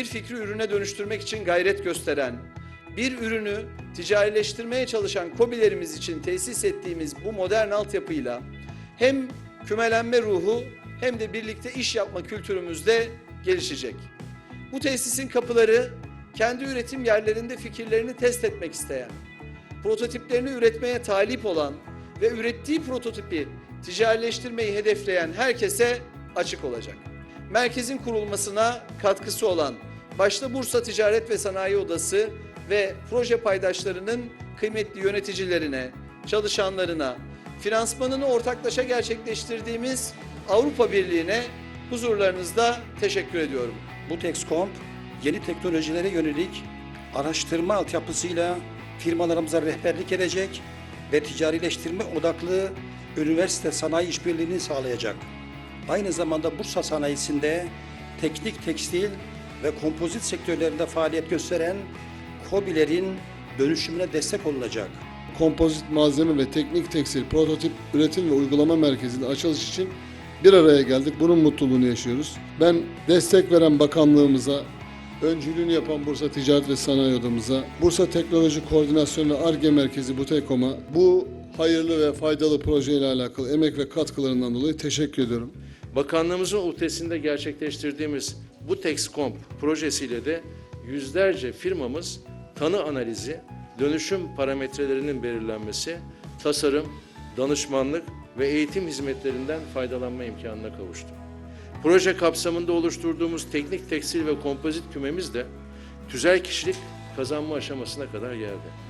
bir fikri ürüne dönüştürmek için gayret gösteren, bir ürünü ticarileştirmeye çalışan KOBİ'lerimiz için tesis ettiğimiz bu modern altyapıyla hem kümelenme ruhu hem de birlikte iş yapma kültürümüzde gelişecek. Bu tesisin kapıları kendi üretim yerlerinde fikirlerini test etmek isteyen, prototiplerini üretmeye talip olan ve ürettiği prototipi ticarileştirmeyi hedefleyen herkese açık olacak. Merkezin kurulmasına katkısı olan başta Bursa Ticaret ve Sanayi Odası ve proje paydaşlarının kıymetli yöneticilerine, çalışanlarına, finansmanını ortaklaşa gerçekleştirdiğimiz Avrupa Birliği'ne huzurlarınızda teşekkür ediyorum. Bu Texcomp yeni teknolojilere yönelik araştırma altyapısıyla firmalarımıza rehberlik edecek ve ticarileştirme odaklı üniversite sanayi işbirliğini sağlayacak. Aynı zamanda Bursa sanayisinde teknik tekstil ve kompozit sektörlerinde faaliyet gösteren KOBİ'lerin dönüşümüne destek olunacak. kompozit malzeme ve teknik tekstil prototip üretim ve uygulama merkezinin açılış için bir araya geldik. Bunun mutluluğunu yaşıyoruz. Ben destek veren bakanlığımıza, öncülüğünü yapan Bursa Ticaret ve Sanayi Odamıza, Bursa Teknoloji Koordinasyonu ve ARGE Merkezi BUTEKOM'a bu hayırlı ve faydalı projeyle alakalı emek ve katkılarından dolayı teşekkür ediyorum. Bakanlığımızın ötesinde gerçekleştirdiğimiz bu Texcomp projesiyle de yüzlerce firmamız tanı analizi, dönüşüm parametrelerinin belirlenmesi, tasarım, danışmanlık ve eğitim hizmetlerinden faydalanma imkanına kavuştu. Proje kapsamında oluşturduğumuz teknik tekstil ve kompozit kümemiz de tüzel kişilik kazanma aşamasına kadar geldi.